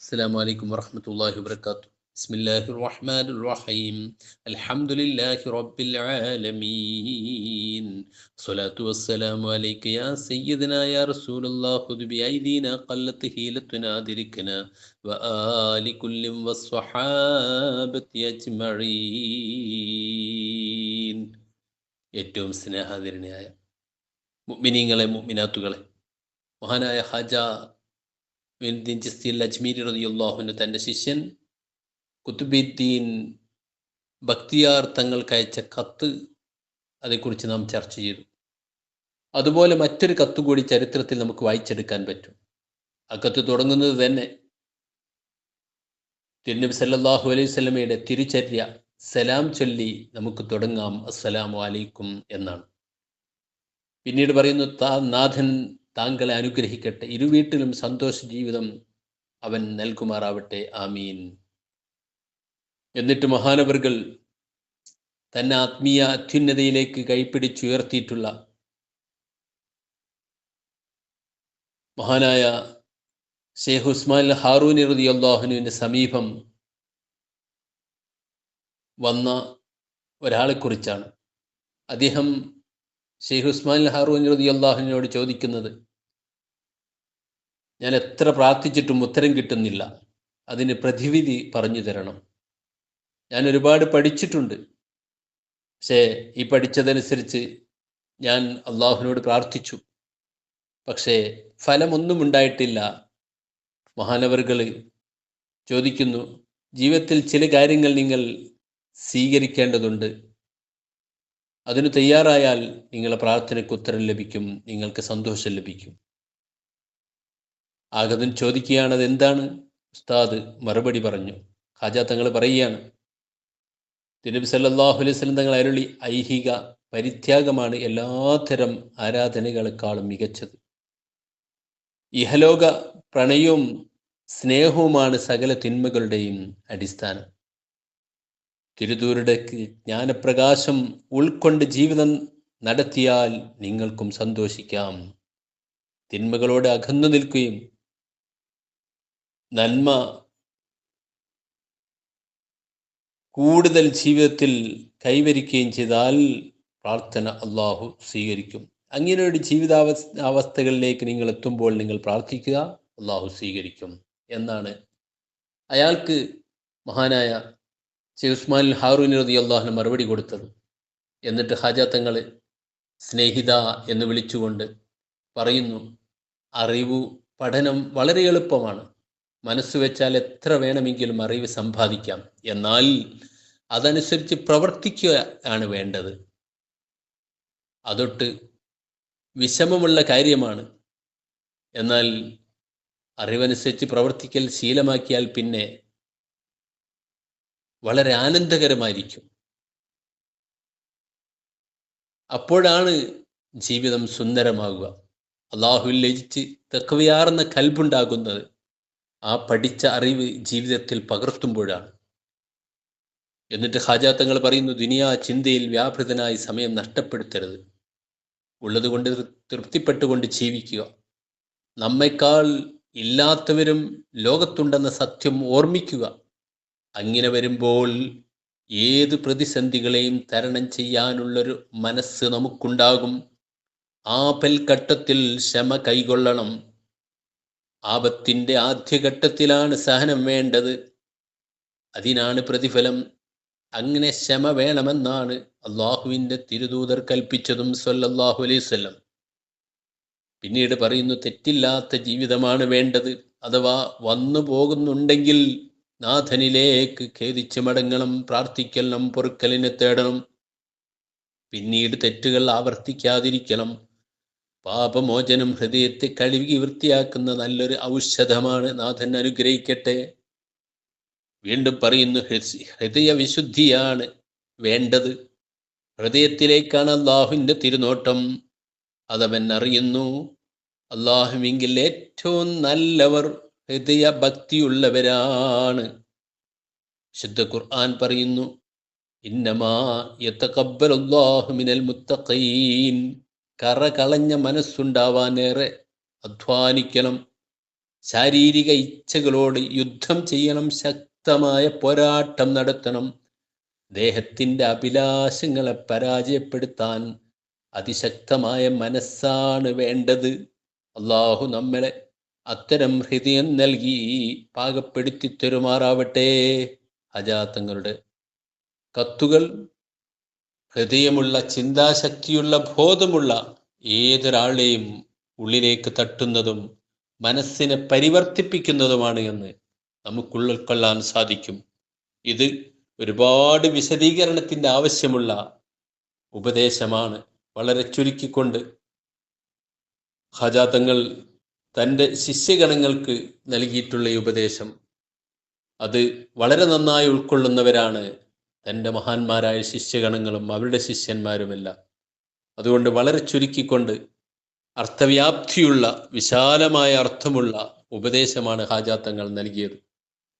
السلام عليكم ورحمة الله وبركاته بسم الله الرحمن الرحيم الحمد لله رب العالمين الصلاة والسلام عليك يا سيدنا يا رسول الله خذ بأيدينا قلت هيلتنا دركنا وآل كل والصحابة أجمعين ഏറ്റവും സ്നേഹാദരനായ മുഅ്മിനീങ്ങളെ മുഅ്മിനാത്തുകളെ മഹാനായ ഹാജ അജ്മീരി റളിയല്ലാഹുവിന് തന്റെ ശിഷ്യൻ കുത്തുബിദ്ദീൻ ഭക്തിയാർ തങ്ങൾക്ക് അയച്ച കത്ത് അതേക്കുറിച്ച് നാം ചർച്ച ചെയ്തു. അതുപോലെ മറ്റൊരു കത്ത് കൂടി ചരിത്രത്തിൽ നമുക്ക് വായിച്ചെടുക്കാൻ പറ്റും. ആ കത്ത് തുടങ്ങുന്നത് തന്നെ തിരുനബി സല്ലാഹു അലൈഹി സ്വലമയുടെ തിരുചര്യ സലാം ചൊല്ലി നമുക്ക് തുടങ്ങാം അസ്സലാമു അലൈക്കും എന്നാണ്. പിന്നീട് പറയുന്നു താ നാഥൻ താങ്കളെ അനുഗ്രഹിക്കട്ടെ. ഇരുവീട്ടിലും സന്തോഷ ജീവിതം അവൻ നൽകുമാറാവട്ടെ. ആമീൻ. എന്നിട്ട് മഹാനവർകൾ തന്നെ ആത്മീയ അത്യുന്നതയിലേക്ക് കൈപ്പിടിച്ചുയർത്തിയിട്ടുള്ള മഹാനായ ഷെയ്ഖ് ഉസ്മാൻ ഹാറൂനി റതി അള്ളാഹുനുവിന്റെ സമീപം വന്ന ഒരാളെക്കുറിച്ചാണ്. അദ്ദേഹം ഷെയ്ഖ് ഉസ്മാൻ ഹാറൂൻ റതി അള്ളാഹുവിനോട് ചോദിക്കുന്നത് ഞാൻ എത്ര പ്രാർത്ഥിച്ചിട്ടും ഉത്തരം കിട്ടുന്നില്ല. അതിന് പ്രതിവിധി പറഞ്ഞു തരണം. ഞാൻ ഒരുപാട് പഠിച്ചിട്ടുണ്ട്. പക്ഷേ ഈ പഠിച്ചതനുസരിച്ച് ഞാൻ അള്ളാഹുവിനോട് പ്രാർത്ഥിച്ചു. പക്ഷേ ഫലമൊന്നും ഉണ്ടായിട്ടില്ല. മഹാനവറുകൾ ചോദിക്കുന്നു ജീവിതത്തിൽ ചില കാര്യങ്ങൾ നിങ്ങൾ സ്വീകരിക്കേണ്ടതുണ്ട്. അതിന് തയ്യാറായാൽ നിങ്ങളെ പ്രാർത്ഥനയ്ക്ക് ഉത്തരം ലഭിക്കും നിങ്ങൾക്ക് സന്തോഷം ലഭിക്കും. ആഗതൻ ചോദിക്കുകയാണ് അത് എന്താണ്? ഉസ്താദ് മറുപടി പറഞ്ഞു. ഖാജ തങ്ങൾ പറയുകയാണ് തിരുനബി സല്ലാഹു അലൈഹി സ്വലം തങ്ങൾ അരുളി ഐഹിക പരിത്യാഗമാണ് എല്ലാത്തരം ആരാധനകളെക്കാളും മികച്ചത്. ഇഹലോക പ്രണയവും സ്നേഹവുമാണ് സകല തിന്മകളുടെയും അടിസ്ഥാനം. തിരുതൂരുടെ ജ്ഞാനപ്രകാശം ഉൾക്കൊണ്ട് ജീവിതം നടത്തിയാൽ നിങ്ങൾക്കും സന്തോഷിക്കാം. തിന്മകളോട് അകന്നു നിൽക്കുകയും നന്മ കൂടുതൽ ജീവിതത്തിൽ കൈവരിക്കുകയും ചെയ്താൽ പ്രാർത്ഥന അള്ളാഹു സ്വീകരിക്കും. അങ്ങനെ ഒരു ജീവിതാവസ്ഥ അവസ്ഥകളിലേക്ക് നിങ്ങൾ എത്തുമ്പോൾ നിങ്ങൾ പ്രാർത്ഥിക്കുക അള്ളാഹു സ്വീകരിക്കും എന്നാണ്. അയാൾക്ക് മഹാനായ ഷെയ്ഖ് ഉസ്മാൻ ഹാറൂൻ റതി അള്ളാഹിന് മറുപടി കൊടുത്തത്. എന്നിട്ട് ഹാജാത്തങ്ങൾ സ്നേഹിത എന്ന് വിളിച്ചുകൊണ്ട് പറയുന്നു അറിവ് പഠനം വളരെ എളുപ്പമാണ്. മനസ്സ് വെച്ചാൽ എത്ര വേണമെങ്കിലും അറിവ് സമ്പാദിക്കാം. എന്നാൽ അതനുസരിച്ച് പ്രവർത്തിക്കുക ആണ് വേണ്ടത്. അതൊട്ട് വിഷമമുള്ള കാര്യമാണ്. എന്നാൽ അറിവനുസരിച്ച് പ്രവർത്തിക്കൽ ശീലമാക്കിയാൽ പിന്നെ വളരെ ആനന്ദകരമായിരിക്കും. അപ്പോഴാണ് ജീവിതം സുന്ദരമാകുക അള്ളാഹുവിൽ ലജിച്ച് തെക്കവയാർന്ന കൽബുണ്ടാകുന്നത്. ആ പഠിച്ച അറിവ് ജീവിതത്തിൽ പകർത്തുമ്പോഴാണ്. എന്നിട്ട് ഹാജാത്തങ്ങൾ പറയുന്നു ദുനിയാ ചിന്തയിൽ വ്യാപൃതനായി സമയം നഷ്ടപ്പെടുത്തരുത്. ഉള്ളതുകൊണ്ട് തൃപ്തിപ്പെട്ടുകൊണ്ട് ജീവിക്കുക. നമ്മെക്കാൾ ഇല്ലാത്തവരും ലോകത്തുണ്ടെന്ന സത്യം ഓർമ്മിക്കുക. അങ്ങനെ വരുമ്പോൾ ഏത് പ്രതിസന്ധികളെയും തരണം ചെയ്യാനുള്ളൊരു മനസ്സ് നമുക്കുണ്ടാകും. ആപൽഘട്ടത്തിൽ ക്ഷമ കൈകൊള്ളണം. ആപത്തിന്റെ ആദ്യഘട്ടത്തിലാണ് സഹനം വേണ്ടത്. അതിനാണ് പ്രതിഫലം. അങ്ങനെ ക്ഷമ വേണമെന്നാണ് അള്ളാഹുവിന്റെ തിരുദൂതർ കൽപ്പിച്ചതും സല്ലല്ലാഹു അലൈഹി സ്വല്ലം പിന്നീട് പറയുന്നു തെറ്റില്ലാത്ത ജീവിതമാണ് വേണ്ടത്. അഥവാ വന്നു പോകുന്നുണ്ടെങ്കിൽ നാഥനിലേക്ക് ഖേദിച്ച് മടങ്ങണം പ്രാർത്ഥിക്കണം പൊറുക്കലിനെ തേടണം. പിന്നീട് തെറ്റുകൾ ആവർത്തിക്കാതിരിക്കണം. പാപമോചനം ഹൃദയത്തെ കഴുകി വൃത്തിയാക്കുന്ന നല്ലൊരു ഔഷധമാണ് നാഥൻ അനുഗ്രഹിക്കട്ടെ. വീണ്ടും പറയുന്നു ഹൃദയ വിശുദ്ധിയാണ് വേണ്ടത്. ഹൃദയത്തിലേക്കാണ് അള്ളാഹുവിന്റെ തിരുനോട്ടം. അതവൻ അറിയുന്നു അള്ളാഹുവിങ്കിൽ ഏറ്റവും നല്ലവർ ഹൃദയ ഭക്തിയുള്ളവരാണ് ശുദ്ധ ഖുർആൻ പറയുന്നു ഇന്നമാ യത്തഖബ്ബലുല്ലാഹു മിനൽ മുത്തഖീൻ. കറ കളഞ്ഞ മനസ്സുണ്ടാവാനേറെ അധ്വാനിക്കണം. ശാരീരിക ഇച്ഛകളോട് യുദ്ധം ചെയ്യണം. ശക്തമായ പോരാട്ടം നടത്തണം. ദേഹത്തിന്റെ അഭിലാഷങ്ങളെ പരാജയപ്പെടുത്താൻ അതിശക്തമായ മനസ്സാണ് വേണ്ടത്. അള്ളാഹു നമ്മളെ അത്തരം ഹൃദയം നൽകി പാകപ്പെടുത്തി തെരുമാറാവട്ടെ. അജാത്തങ്ങളുടെ കത്തുകൾ ഹൃദയമുള്ള ചിന്താശക്തിയുള്ള ബോധമുള്ള ഏതൊരാളെയും ഉള്ളിലേക്ക് തട്ടുന്നതും മനസ്സിനെ പരിവർത്തിപ്പിക്കുന്നതുമാണ് എന്ന് നമുക്ക് ഉൾക്കൊള്ളാൻ സാധിക്കും. ഇത് ഒരുപാട് വിശദീകരണത്തിന്റെ ആവശ്യമുള്ള ഉപദേശമാണ്. വളരെ ചുരുക്കിക്കൊണ്ട് ഹജാതങ്ങൾ തന്റെ ശിഷ്യഗണങ്ങൾക്ക് നൽകിയിട്ടുള്ള ഈ ഉപദേശം. അത് വളരെ നന്നായി ഉൾക്കൊള്ളുന്നവരാണ് തന്റെ മഹാന്മാരായ ശിഷ്യഗണങ്ങളും അവരുടെ ശിഷ്യന്മാരുമെല്ലാം. അതുകൊണ്ട് വളരെ ചുരുക്കിക്കൊണ്ട് അർത്ഥവ്യാപ്തിയുള്ള വിശാലമായ അർത്ഥമുള്ള ഉപദേശമാണ് ഹാജാത്തങ്ങൾ നൽകിയത്.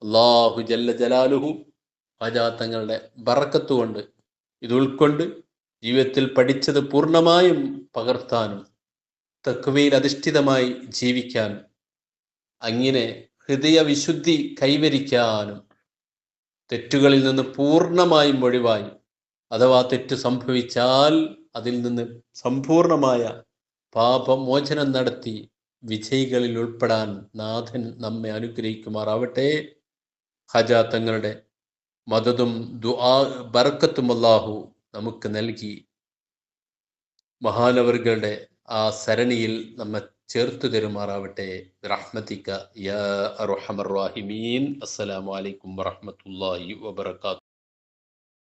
അള്ളാഹു ജല്ല ജലാലുഹു ഹാജാത്തങ്ങളുടെ ബറക്കത്ത് കൊണ്ട് ഇത് ഉൾക്കൊണ്ട് ജീവിതത്തിൽ പഠിച്ചത് പൂർണമായും പകർത്താനും തക്വയിൽ അധിഷ്ഠിതമായി ജീവിക്കാനും അങ്ങനെ ഹൃദയവിശുദ്ധി കൈവരിക്കാനും തെറ്റുകളിൽ നിന്ന് പൂർണമായും ഒഴിവായി. അഥവാ തെറ്റ് സംഭവിച്ചാൽ അതിൽ നിന്ന് സമ്പൂർണമായ പാപമോചനം നടത്തി വിജയികളിൽ ഉൾപ്പെടാൻ നാഥൻ നമ്മെ അനുഗ്രഹിക്കുമാറാവട്ടെ. ഹജാത്തങ്ങളുടെ മതതും ദുആ ബർക്കത്തും അല്ലാഹു നമുക്ക് നൽകി. മഹാനവറുകളുടെ ആ സരണിയിൽ നമ്മെ ചേർത്ത് തരുമാറാവട്ടെ. റഹ്മത്തിക്ക. യാ അർഹമർ റാഹിമീൻ. അസ്സലാമു അലൈക്കും വറഹ്മത്തുള്ളാഹി വബറകാതുഹു.